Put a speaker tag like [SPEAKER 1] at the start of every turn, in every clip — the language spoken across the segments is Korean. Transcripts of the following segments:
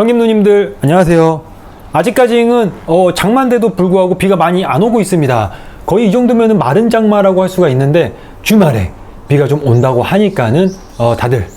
[SPEAKER 1] 형님 누님들 안녕하세요. 아직까지는 어, 장마인데도 불구하고 비가 많이 안 오고 있습니다. 거의 이 정도면 마른 장마라고 할 수가 있는데 주말에 비가 좀 온다고 하니까는 어, 다들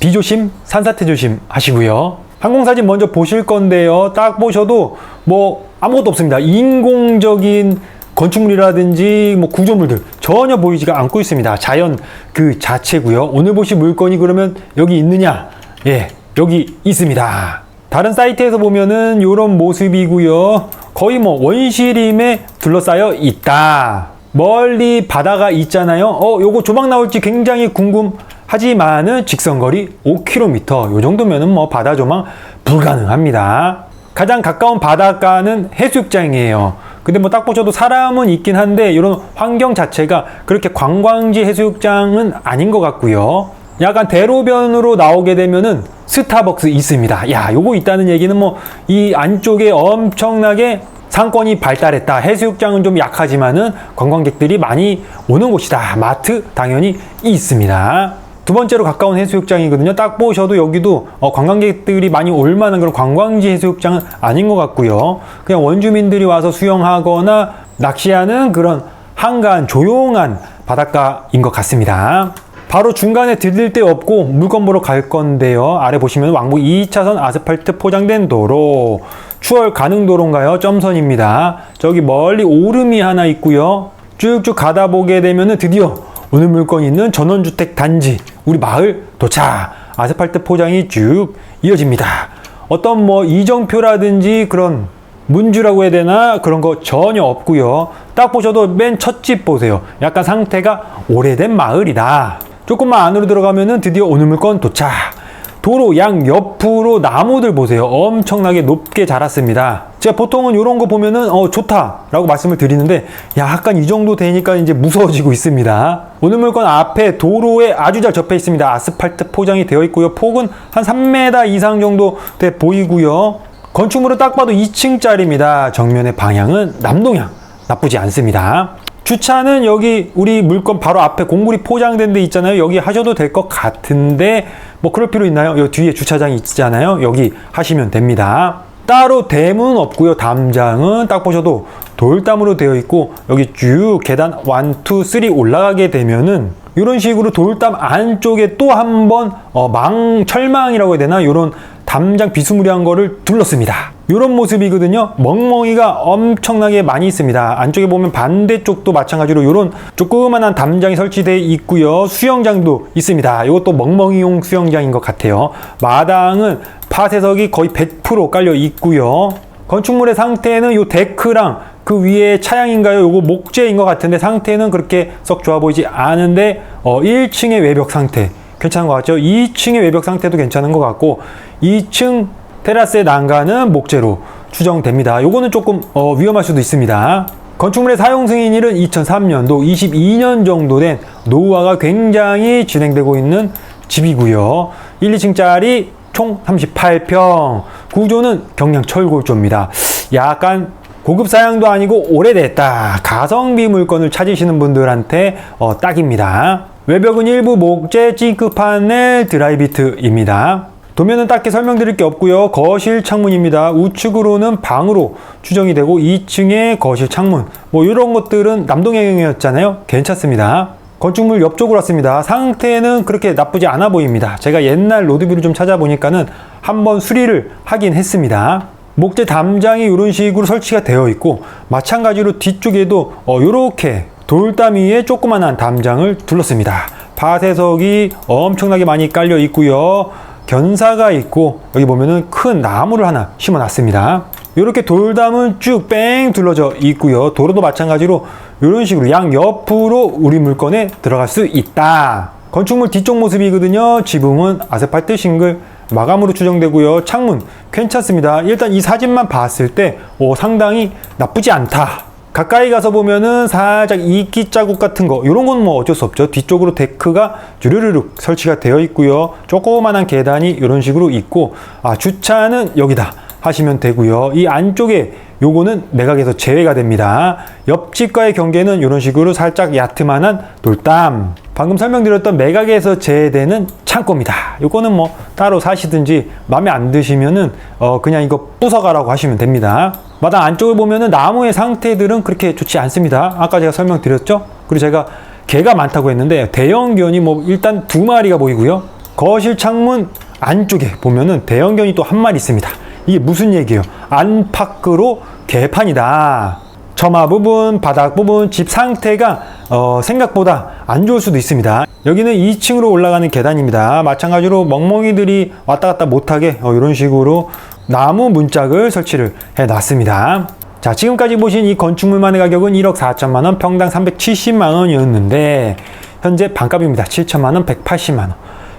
[SPEAKER 1] 비 조심, 산사태 조심 하시고요. 항공사진 먼저 보실 건데요. 딱 보셔도 뭐 아무것도 없습니다. 인공적인 건축물이라든지 뭐 구조물들 전혀 보이지가 않고 있습니다. 자연 그 자체고요. 오늘 보실 물건이 그러면 여기 있느냐? 예, 여기 있습니다. 다른 사이트에서 보면은 이런 모습이고요. 거의 뭐 원시림에 둘러싸여 있다. 멀리 바다가 있잖아요. 어, 요거 조망 나올지 굉장히 궁금하지만은 직선거리 5km. 요 정도면은 뭐 바다 조망 불가능합니다. 가장 가까운 바닷가는 해수욕장이에요. 근데 뭐 딱 보셔도 사람은 있긴 한데 이런 환경 자체가 그렇게 관광지 해수욕장은 아닌 것 같고요. 약간 대로변으로 나오게 되면은 스타벅스 있습니다. 야, 요거 있다는 얘기는 뭐 이 안쪽에 엄청나게 상권이 발달했다. 해수욕장은 좀 약하지만은 관광객들이 많이 오는 곳이다. 마트 당연히 있습니다. 두 번째로 가까운 해수욕장이거든요. 딱 보셔도 여기도 어, 관광객들이 많이 올 만한 그런 관광지 해수욕장은 아닌 것 같고요. 그냥 원주민들이 와서 수영하거나 낚시하는 그런 한가한 조용한 바닷가인 것 같습니다. 바로 중간에 들릴 데 없고 물건 보러 갈 건데요. 아래 보시면 왕복 2차선 아스팔트 포장된 도로. 추월 가능 도로인가요? 점선입니다. 저기 멀리 오름이 하나 있고요. 쭉쭉 가다 보게 되면은 드디어 오늘 물건이 있는 전원주택 단지 우리 마을 도착. 아스팔트 포장이 쭉 이어집니다. 어떤 뭐 이정표라든지 그런 문주라고 해야 되나 그런 거 전혀 없고요. 딱 보셔도 맨 첫 집 보세요. 약간 상태가 오래된 마을이다. 조금만 안으로 들어가면은 드디어 오늘 물건 도착. 도로 양 옆으로 나무들 보세요. 엄청나게 높게 자랐습니다. 제가 보통은 이런 거 보면은 어 좋다라고 말씀을 드리는데 야 약간 이 정도 되니까 이제 무서워지고 있습니다. 오늘 물건 앞에 도로에 아주 잘 접해 있습니다. 아스팔트 포장이 되어 있고요. 폭은 한 3m 이상 정도 돼 보이고요. 건축물은 딱 봐도 2층짜리입니다. 정면의 방향은 남동향. 나쁘지 않습니다. 주차는 여기 우리 물건 바로 앞에 공구리 포장된 데 있잖아요. 여기 하셔도 될 것 같은데 뭐 그럴 필요 있나요? 여기 뒤에 주차장이 있잖아요. 여기 하시면 됩니다. 따로 대문 없고요. 담장은 딱 보셔도 돌담으로 되어 있고 여기 쭉 계단 1, 2, 3 올라가게 되면은 이런 식으로 돌담 안쪽에 또 한번 어, 망 철망이라고 해야 되나 이런 담장 비스무리한 거를 둘렀습니다. 이런 모습이거든요. 멍멍이가 엄청나게 많이 있습니다. 안쪽에 보면 반대쪽도 마찬가지로 이런 조그만한 담장이 설치되어 있고요. 수영장도 있습니다. 이것도 멍멍이용 수영장인 것 같아요. 마당은 파쇄석이 거의 100% 깔려 있고요. 건축물의 상태는 이 데크랑 그 위에 차양인가요? 요거 목재인 것 같은데 상태는 그렇게 썩 좋아 보이지 않은데 어, 1층의 외벽 상태 괜찮은 것 같죠? 2층의 외벽 상태도 괜찮은 것 같고 2층 테라스의 난간은 목재로 추정됩니다. 요거는 조금 어, 위험할 수도 있습니다. 건축물의 사용 승인일은 2003년도 22년 정도 된 노후화가 굉장히 진행되고 있는 집이고요. 1, 2층짜리 총 38평. 구조는 경량 철골조입니다. 약간 고급 사양도 아니고 오래됐다. 가성비 물건을 찾으시는 분들한테 어, 딱입니다. 외벽은 일부 목재 징크 파넬 드라이비트입니다. 도면은 딱히 설명드릴 게 없고요. 거실 창문입니다. 우측으로는 방으로 추정이 되고 2층에 거실 창문. 뭐 이런 것들은 남동향이었잖아요. 괜찮습니다. 건축물 옆쪽으로 왔습니다. 상태는 그렇게 나쁘지 않아 보입니다. 제가 옛날 로드뷰를 좀 찾아보니까는 한번 수리를 하긴 했습니다. 목재 담장이 이런 식으로 설치가 되어 있고 마찬가지로 뒤쪽에도 어, 이렇게 돌담 위에 조그만한 담장을 둘렀습니다. 파쇄석이 엄청나게 많이 깔려 있고요. 견사가 있고 여기 보면은 큰 나무를 하나 심어 놨습니다. 이렇게 돌담은 쭉 뺑 둘러져 있고요. 도로도 마찬가지로 이런 식으로 양 옆으로 우리 물건에 들어갈 수 있다. 건축물 뒤쪽 모습이거든요. 지붕은 아스팔트 싱글 마감으로 추정되고요. 창문 괜찮습니다. 일단 이 사진만 봤을 때 오, 상당히 나쁘지 않다. 가까이 가서 보면은 살짝 이끼 자국 같은 거 이런 건 뭐 어쩔 수 없죠. 뒤쪽으로 데크가 주르르륵 설치가 되어 있고요. 조그만한 계단이 이런 식으로 있고 아 주차는 여기다 하시면 되고요. 이 안쪽에 요거는 내각에서 제외가 됩니다. 옆집과의 경계는 이런 식으로 살짝 얕으만한 돌담 방금 설명드렸던 매각에서 제외되는 창고입니다. 이거는 뭐 따로 사시든지 마음에 안 드시면은 어 그냥 이거 부숴가라고 하시면 됩니다. 마당 안쪽을 보면은 나무의 상태들은 그렇게 좋지 않습니다. 아까 제가 설명드렸죠? 그리고 제가 개가 많다고 했는데 대형견이 뭐 일단 두 마리가 보이고요. 거실 창문 안쪽에 보면은 대형견이 또 한 마리 있습니다. 이게 무슨 얘기예요? 안팎으로 개판이다. 처마 부분, 바닥 부분, 집 상태가 어, 생각보다 안 좋을 수도 있습니다. 여기는 2층으로 올라가는 계단입니다. 마찬가지로 멍멍이들이 왔다 갔다 못하게 어, 이런 식으로 나무 문짝을 설치를 해 놨습니다. 자, 지금까지 보신 이 건축물만의 가격은 1억 4천만 원, 평당 370만 원이었는데 현재 반값입니다. 7천만 원, 180만 원.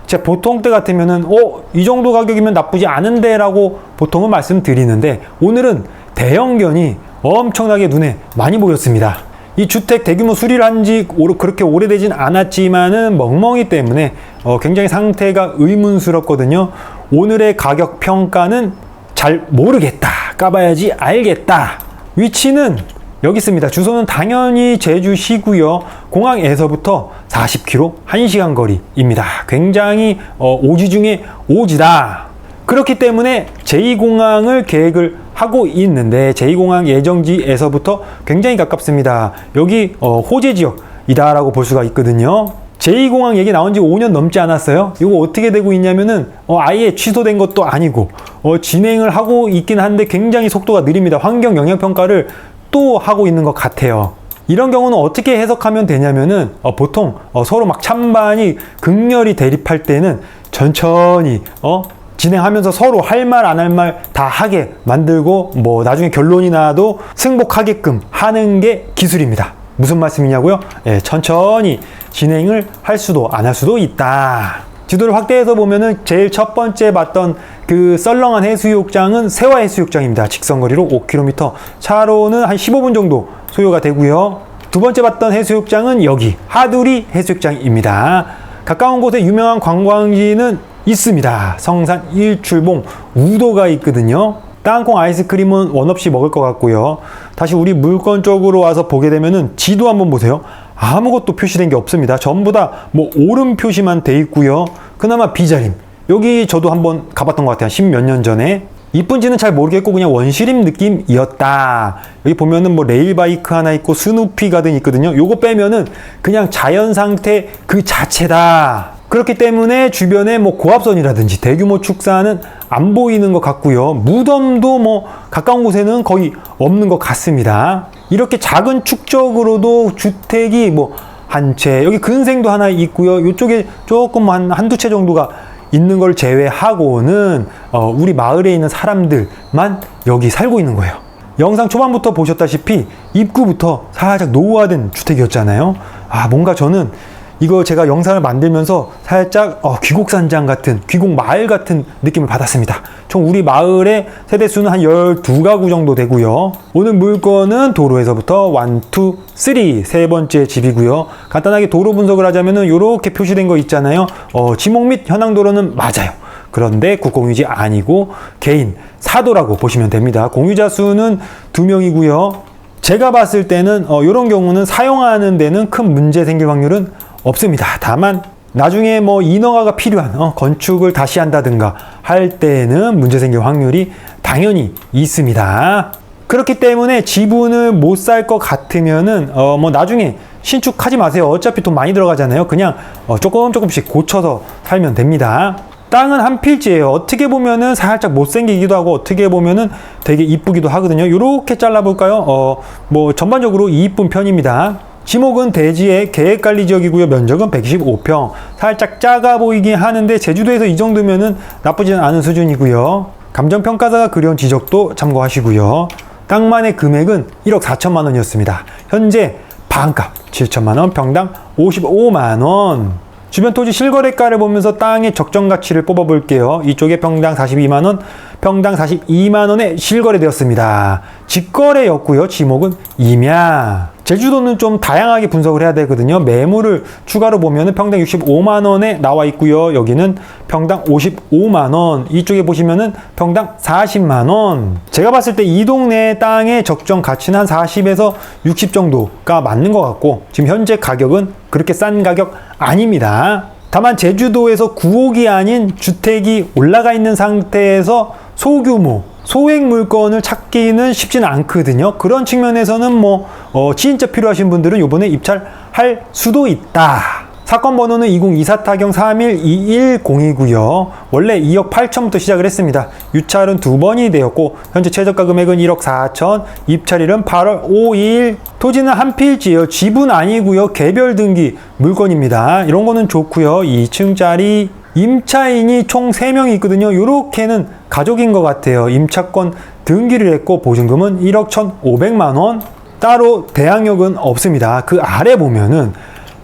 [SPEAKER 1] 제 보통 때 같으면은 어, 이 정도 가격이면 나쁘지 않은데라고 보통은 말씀드리는데 오늘은 대형견이 엄청나게 눈에 많이 보였습니다. 이 주택 대규모 수리를 한 지 그렇게 오래되진 않았지만은 멍멍이 때문에 어, 굉장히 상태가 의문스럽거든요. 오늘의 가격 평가는 잘 모르겠다. 까봐야지 알겠다. 위치는 여기 있습니다. 주소는 당연히 제주시고요. 공항에서부터 40km 1시간 거리입니다. 굉장히 어, 오지 중에 오지다. 그렇기 때문에 제2공항을 계획을 하고 있는데 제2공항 예정지에서부터 굉장히 가깝습니다. 여기 어, 호재 지역이다라고 볼 수가 있거든요. 제2공항 얘기 나온 지 5년 넘지 않았어요. 이거 어떻게 되고 있냐면은 어, 아예 취소된 것도 아니고 어, 진행을 하고 있긴 한데 굉장히 속도가 느립니다. 환경 영향 평가를 또 하고 있는 것 같아요. 이런 경우는 어떻게 해석하면 되냐면은 어, 보통 어, 서로 막 찬반이 극렬히 대립할 때는 천천히 어 진행하면서 서로 할 말 안 할 말 다 하게 만들고 뭐 나중에 결론이 나도 승복하게끔 하는 게 기술입니다. 무슨 말씀이냐고요? 예, 천천히 진행을 할 수도 안 할 수도 있다. 지도를 확대해서 보면은 제일 첫 번째 봤던 그 썰렁한 해수욕장은 세화 해수욕장입니다. 직선거리로 5km, 차로는 한 15분 정도 소요가 되고요. 두 번째 봤던 해수욕장은 여기 하두리 해수욕장입니다. 가까운 곳에 유명한 관광지는 있습니다. 성산 일출봉 우도가 있거든요. 땅콩 아이스크림은 원 없이 먹을 것 같고요. 다시 우리 물건 쪽으로 와서 보게 되면은 지도 한번 보세요. 아무것도 표시된 게 없습니다. 전부 다 뭐 오름 표시만 돼 있고요. 그나마 비자림. 여기 저도 한번 가봤던 것 같아요. 십 몇 년 전에. 이쁜지는 잘 모르겠고 그냥 원시림 느낌이었다. 여기 보면은 뭐 레일바이크 하나 있고 스누피 가든 있거든요. 요거 빼면은 그냥 자연 상태 그 자체다. 그렇기 때문에 주변에 뭐 고압선이라든지 대규모 축사는 안 보이는 것 같고요. 무덤도 뭐 가까운 곳에는 거의 없는 것 같습니다. 이렇게 작은 축적으로도 주택이 뭐 한 채, 여기 근생도 하나 있고요. 이쪽에 조금 한 한두 채 정도가 있는 걸 제외하고는 어, 우리 마을에 있는 사람들만 여기 살고 있는 거예요. 영상 초반부터 보셨다시피 입구부터 살짝 노후화된 주택이었잖아요. 아, 뭔가 저는 이거 제가 영상을 만들면서 살짝 어, 귀곡산장 같은 귀곡 마을 같은 느낌을 받았습니다. 총 우리 마을의 세대 수는 한 12가구 정도 되고요. 오늘 물건은 도로에서부터 1, 2, 3, 세 번째 집이고요. 간단하게 도로 분석을 하자면은 이렇게 표시된 거 있잖아요. 어, 지목 및 현황 도로는 맞아요. 그런데 국공유지 아니고 개인 사도라고 보시면 됩니다. 공유자 수는 두 명이고요. 제가 봤을 때는 어, 이런 경우는 사용하는 데는 큰 문제 생길 확률은 없습니다. 다만 나중에 뭐 인허가가 필요한 어, 건축을 다시 한다든가 할 때는 문제 생길 확률이 당연히 있습니다. 그렇기 때문에 지분을 못 살 것 같으면은 어, 뭐 나중에 신축하지 마세요. 어차피 돈 많이 들어가잖아요. 그냥 어, 조금 조금씩 고쳐서 살면 됩니다. 땅은 한 필지예요. 어떻게 보면은 살짝 못생기기도 하고 어떻게 보면은 되게 이쁘기도 하거든요. 이렇게 잘라볼까요? 어, 뭐 전반적으로 이쁜 편입니다. 지목은 대지의 계획관리 지역이고요. 면적은 125평. 살짝 작아 보이긴 하는데 제주도에서 이 정도면은 나쁘지는 않은 수준이고요. 감정평가사가 그려온 지적도 참고하시고요. 땅만의 금액은 1억 4천만 원이었습니다. 현재 반값 7천만 원, 평당 55만 원. 주변 토지 실거래가를 보면서 땅의 적정 가치를 뽑아 볼게요. 이쪽에 평당 42만 원, 평당 42만 원에 실거래되었습니다. 직거래였고요. 지목은 임야. 제주도는 좀 다양하게 분석을 해야 되거든요. 매물을 추가로 보면은 평당 65만 원에 나와 있고요. 여기는 평당 55만 원. 이쪽에 보시면은 평당 40만 원. 제가 봤을 때 이 동네 땅의 적정 가치는 한 40에서 60 정도가 맞는 것 같고 지금 현재 가격은 그렇게 싼 가격 아닙니다. 다만 제주도에서 구옥이 아닌 주택이 올라가 있는 상태에서 소규모 소액 물건을 찾기는 쉽지는 않거든요. 그런 측면에서는 뭐 어, 진짜 필요하신 분들은 요번에 입찰할 수도 있다. 사건 번호는 2024 타경 312102고요. 원래 2억 8천부터 시작을 했습니다. 유찰은 두 번이 되었고 현재 최저가 금액은 1억 4천, 입찰일은 8월 5일. 토지는 한 필지예요. 집은 아니고요. 개별 등기 물건입니다. 이런 거는 좋고요. 2층짜리 임차인이 총 3명이 있거든요. 요렇게는 가족인 것 같아요. 임차권 등기를 했고 보증금은 1억 1,500만 원. 따로 대항력은 없습니다. 그 아래 보면은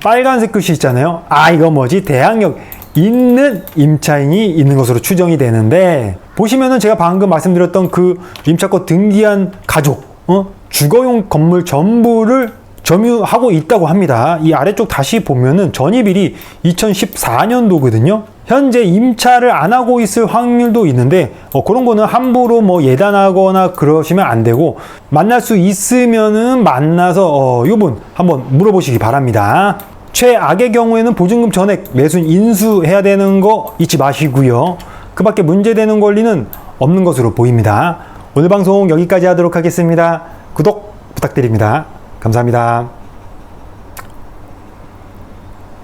[SPEAKER 1] 빨간색 글씨 있잖아요. 아, 이거 뭐지? 대항력 있는 임차인이 있는 것으로 추정이 되는데 보시면은 제가 방금 말씀드렸던 그 임차권 등기한 가족, 어? 주거용 건물 전부를 점유하고 있다고 합니다. 이 아래쪽 다시 보면은 전입일이 2014년도거든요. 현재 임차를 안 하고 있을 확률도 있는데 어, 그런 거는 함부로 뭐 예단하거나 그러시면 안 되고 만날 수 있으면은 만나서 어, 요분 한번 물어보시기 바랍니다. 최악의 경우에는 보증금 전액 매수 인수해야 되는 거 잊지 마시고요. 그 밖에 문제되는 권리는 없는 것으로 보입니다. 오늘 방송 여기까지 하도록 하겠습니다. 구독 부탁드립니다. 감사합니다.